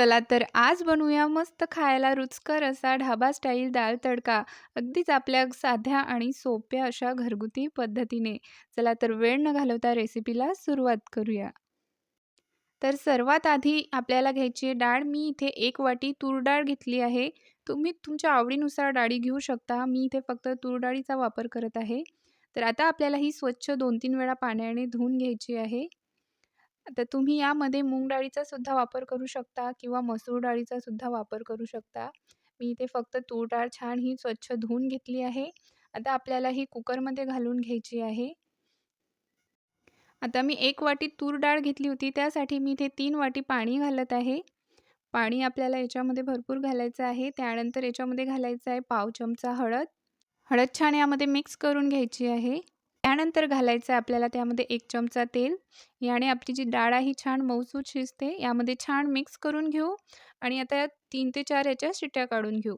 चला तर आज बनवूया मस्त खायला रुचकर असा ढाबा स्टाईल दाल तडका. अगदीच आपल्या साध्या आणि सोप्या अशा घरगुती पद्धतीने. चला तर वेळ न घालवता रेसिपीला सुरुवात करूया. तर सर्वात आधी आपल्याला घ्यायची आहे डाळ. मी इथे एक वाटी तूर डाळ घेतली आहे. तुम्ही तुमच्या आवडीनुसार डाळी घेऊ शकता. मी इथे फक्त तूर डाळीचा वापर करत आहे. तर आता आपल्याला ही स्वच्छ 2-3 वेळा पाण्याने धुवून घ्यायची आहे. तर तुम्ही यामध्ये मूग डाळीचा सुद्धा वापर करू शकता किंवा मसूर डाळीचा सुद्धा वापर करू शकता. मी इथे फक्त तूर डाळ छान ही स्वच्छ धुवून घेतली आहे. आता आपल्याला ही कुकरमध्ये घालून घ्यायची आहे. आता मी एक वाटी तूर डाळ घेतली होती त्यासाठी मी इथे तीन वाटी पाणी घालत आहे. पाणी आपल्याला याच्यामध्ये भरपूर घालायचं आहे. त्यानंतर याच्यामध्ये घालायचं आहे पाव चमचा हळद. हळद छान यामध्ये मिक्स करून घ्यायची आहे. त्यानंतर घालायचं आहे आपल्याला त्यामध्ये एक चमचा तेल. याने आपली जी डाळ आहे ही छान मऊसूत शिजते. यामध्ये छान मिक्स करून घेऊ आणि आता तीन ते चार याच्या शिट्ट्या काढून घेऊ.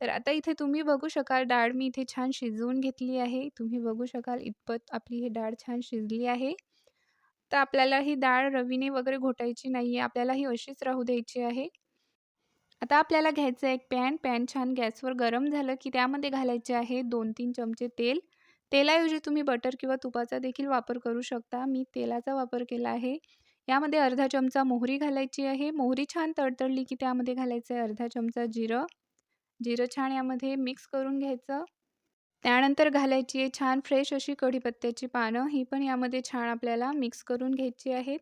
तर आता इथे तुम्ही बघू शकाल डाळ मी इथे छान शिजवून घेतली आहे. तुम्ही बघू शकाल इतपत आपली ही डाळ छान शिजली आहे. तर आपल्याला ही डाळ रवीने वगैरे घोटायची नाही आहे. आपल्याला ही अशीच राहू द्यायची आहे. आता आपल्याला घ्यायचं आहे एक पॅन. पॅन छान गॅसवर गरम झालं की त्यामध्ये घालायचे आहे 2-3 चमचे तेल. तेलाऐवजी तुम्ही बटर किंवा तुपाचा देखील वापर करू शकता. मी तेलाचा वापर केला आहे. यामध्ये अर्धा चमचा मोहरी घालायची आहे. मोहरी छान तडतडली की त्यामध्ये घालायचं आहे अर्धा चमचा जिरं. जिरं छान यामध्ये मिक्स करून घ्यायचं. त्यानंतर घालायची आहे छान फ्रेश अशी कढीपत्त्याची पानं. ही पण यामध्ये छान आपल्याला मिक्स करून घ्यायची आहेत.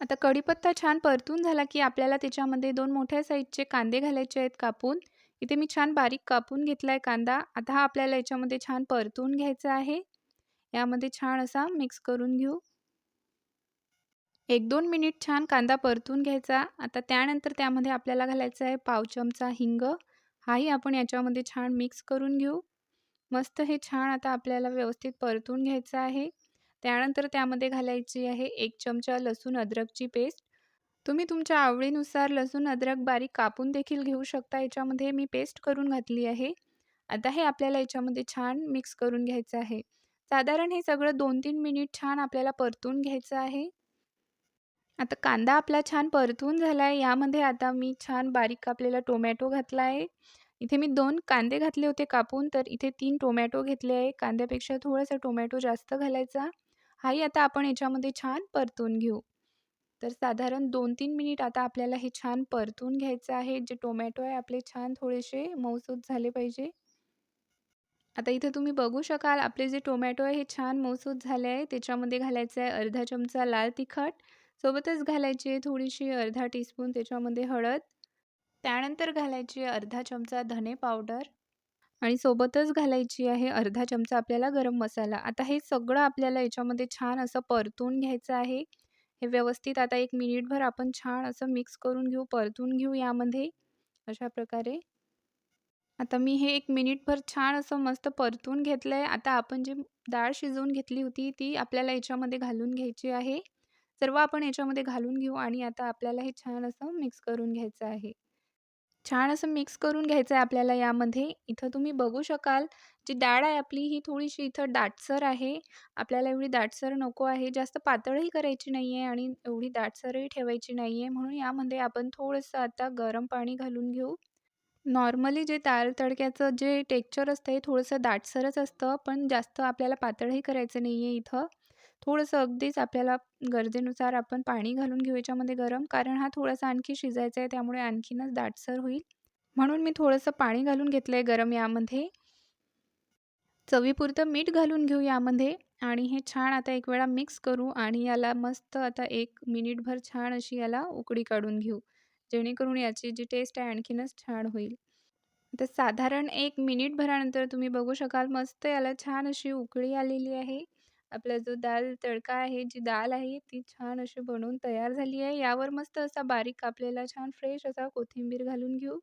आता कढीपत्ता छान परतून झाला की आपल्याला त्याच्यामध्ये दोन मोठ्या साईजचे कांदे घालायचे आहेत कापून. इथे मी छान बारीक कापून घेतला आहे कांदा. आता हा आपल्याला याच्यामध्ये छान परतून घ्यायचा आहे. यामध्ये छान असा मिक्स करून घेऊ. 1-2 मिनिट छान कांदा परतून घ्यायचा. आता त्यानंतर त्यामध्ये आपल्याला घालायचा आहे पाव चमचा हिंग. हाही आपण याच्यामध्ये छान मिक्स करून घेऊ. मस्त हे छान आता आपल्याला व्यवस्थित परतून घ्यायचं आहे. त्यानंतर त्यामध्ये घालायची आहे एक चमचा लसूण अद्रकची पेस्ट. तुम्ही तुमच्या आवडीनुसार लसूण अद्रक बारीक कापून देखील घेऊ शकता. याच्यामध्ये मी पेस्ट करून घातली आहे. आता हे आपल्याला याच्यामध्ये छान मिक्स करून घ्यायचं आहे. साधारण हे सगळं 2-3 मिनिट छान आपल्याला परतून घ्यायचं आहे. आता कांदा आपला छान परतून झाला आहे. यामध्ये आता मी छान बारीक कापलेला टोमॅटो घातला आहे. इथे मी दोन कांदे घातले होते कापून, तर इथे तीन टोमॅटो घेतले आहे. कांद्यापेक्षा थोडासा टोमॅटो जास्त घालायचा. हाही आता आपण याच्यामध्ये छान परतून घेऊ. तर साधारण 2-3 मिनिट आता आपल्याला हे छान परतून घ्यायचं आहे. जे टोमॅटो आहे आपले छान थोडेसे मऊसूत झाले पाहिजे. आता इथे तुम्ही बघू शकाल आपले जे टोमॅटो आहे हे छान मऊसूत झाले आहे. त्याच्यामध्ये घालायचं आहे अर्धा चमचा लाल तिखट. सोबतच घालायची आहे थोडीशी अर्धा टीस्पून त्याच्यामध्ये हळद. त्यानंतर घालायची आहे अर्धा चमचा धने पावडर आणि सोबतच घालायची आहे अर्धा चमचा आपल्याला गरम मसाला. आता हे सगळं आपल्याला याच्यामध्ये छान असं परतून घ्यायचं आहे. हे व्यवस्थित आता एक मिनिटभर आपण छान असं मिक्स करून घेऊ, परतून घेऊ यामध्ये. अशा प्रकारे. आता मी हे एक मिनिटभर छान असं मस्त परतून घेतलं आहे. आता आपण जी डाळ शिजवून घेतली होती ती आपल्याला याच्यामध्ये घालून घ्यायची आहे. सर्व आपण याच्यामध्ये घालून घेऊ आणि आता आपल्याला हे छान असं मिक्स करून घ्यायचं आहे. छान असं मिक्स करून घ्यायचं आहे आपल्याला यामध्ये. इथं तुम्ही बघू शकाल जी डाळ आहे आपली ही थोडीशी इथं दाटसर आहे. आपल्याला एवढी दाटसर नको आहे. जास्त पातळही करायची नाही आहे आणि एवढी दाटसरही ठेवायची नाही आहे. म्हणून यामध्ये आपण थोडंसं आता गरम पाणी घालून घेऊ. नॉर्मली जे दाल तडक्याचं जे टेक्चर असतं हे थोडंसं दाटसरच असतं. पण जास्त आपल्याला पातळही करायचं नाही आहे इथं. थोडंसं अगदीच आपल्याला गरजेनुसार आपण पाणी घालून घेऊ याच्यामध्ये गरम. कारण हा थोडासा आणखी शिजायचा आहे त्यामुळे आणखीनच दाटसर होईल. म्हणून मी थोडंसं पाणी घालून घेतलं आहे गरम यामध्ये. चवीपुरतं मीठ घालून घेऊ यामध्ये आणि हे छान आता एक वेळा मिक्स करू आणि याला मस्त आता एक मिनिटभर छान अशी याला उकळी काढून घेऊ. जेणेकरून याची जी टेस्ट आहे आणखीनच छान होईल. तर साधारण एक मिनिटभरानंतर तुम्ही बघू शकाल मस्त याला छान अशी उकळी आलेली आहे. आपला जो दाल तडका आहे, जी दाल आहे ती छान अशी बनवून तयार झाली आहे. यावर मस्त असा बारीक कापलेला छान फ्रेश असा कोथिंबीर घालून घेऊ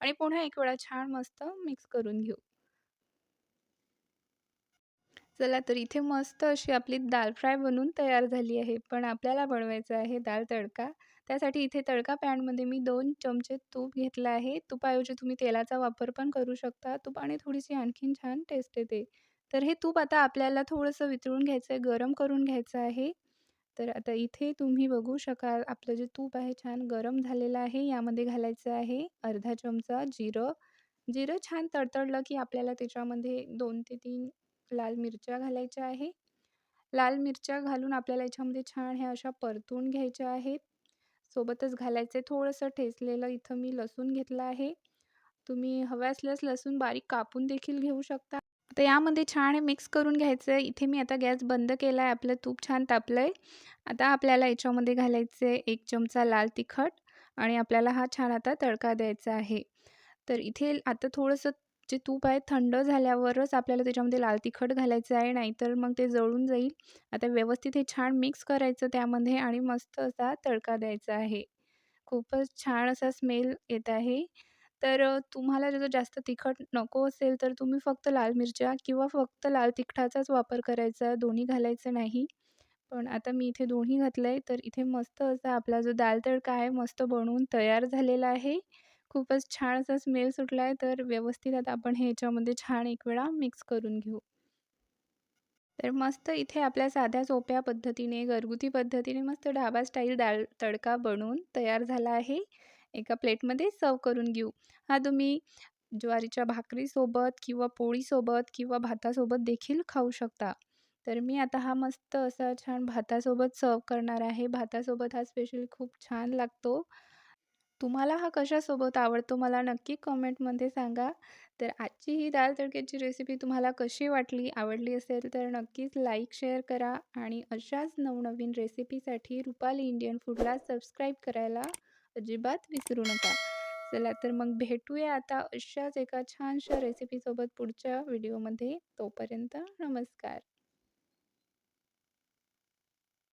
आणि पुन्हा एक वेळा छान मस्त मिक्स करून घेऊ. चला तर इथे मस्त अशी आपली दाल फ्राय बनवून तयार झाली आहे. पण आपल्याला बनवायचा आहे दाल तडका. त्यासाठी इथे तडका पॅनमध्ये मी दोन चमचे तूप घेतलं आहे. तुपाऐवजी तुम्ही तेलाचा वापर पण करू शकता. तुपाने थोडीशी आणखीन छान टेस्ट येते. तर हे तूप आता आपल्याला थोडंसं वितळून घ्यायचं आहे, गरम करून घ्यायचं आहे. तर आता इथे तुम्ही बघू शकाल आपलं जे तूप आहे छान गरम झालेलं आहे. यामध्ये घालायचं आहे अर्धा चमचा जिरं. जिरं छान तडतडलं की आपल्याला त्याच्यामध्ये दोन ते तीन लाल मिरच्या घालायच्या आहे. लाल मिरच्या घालून आपल्याला याच्यामध्ये छान ह्या अशा परतून घ्यायच्या आहेत. सोबतच घालायचं थोडंसं ठेचलेलं इथं मी लसूण घेतलं आहे. तुम्ही हवं असल्यास लसूण बारीक कापून देखील घेऊ शकता. तर यामध्ये छान हे मिक्स करून घ्यायचं आहे. इथे मी आता गॅस बंद केला आहे. आपलं तूप छान तापलं आहे. आता आपल्याला याच्यामध्ये घालायचं आहे एक चमचा लाल तिखट आणि आपल्याला हा छान आता तडका द्यायचा आहे. तर इथे आता थोडंसं जे तूप आहे थंड झाल्यावरच आपल्याला त्याच्यामध्ये लाल तिखट घालायचं आहे, नाहीतर मग ते जळून जाईल. आता व्यवस्थित हे छान मिक्स करायचं त्यामध्ये आणि मस्त असा तडका द्यायचा आहे. खूपच छान असा स्मेल येत आहे. तर अ, तुम्हाला जर जास्त तिखट नको असेल, तर तुम्ही फक्त लाल मिरच्या किंवा फक्त लाल तिखटाचाच वापर करायचा, दोन्ही घालायचं नाही. पण आता मी इथे दोन्ही घातलं आहे, तर इथे मस्त असा आपला जो दाल तडका आहे मस्त बनवून तयार झालेला आहे. खूपच छान असा स्मेल सुटला आहे. तर व्यवस्थित आता आपण ह्याच्यामध्ये छान एक वेळा मिक्स करून घेऊ. तर मस्त इथे आपल्या साध्या सोप्या पद्धतीने, घरगुती पद्धतीने मस्त ढाबा स्टाईल दाल तडका बनवून तयार झाला आहे. एका प्लेटमध्ये सर्व्ह करून घेऊ. हा तुम्ही ज्वारीच्या भाकरीसोबत किंवा पोळीसोबत किंवा भातासोबत देखील खाऊ शकता. तर मी आता हा मस्त असा छान भातासोबत सर्व्ह करणार आहे. भातासोबत हा स्पेशल खूप छान लागतो. तुम्हाला हा कशासोबत आवडतो मला नक्की कमेंटमध्ये सांगा. तर आजची ही दाल तडक्याची रेसिपी तुम्हाला कशी वाटली? आवडली असेल तर नक्कीच लाईक, शेअर करा आणि अशाच नवनवीन रेसिपीसाठी रुपाली इंडियन फूडला सबस्क्राईब करायला अजिबात विसरू नका. चला तर मग भेटूया आता अशाच एका छानशा रेसिपीसोबत पुढच्या व्हिडिओमध्ये. तोपर्यंत नमस्कार.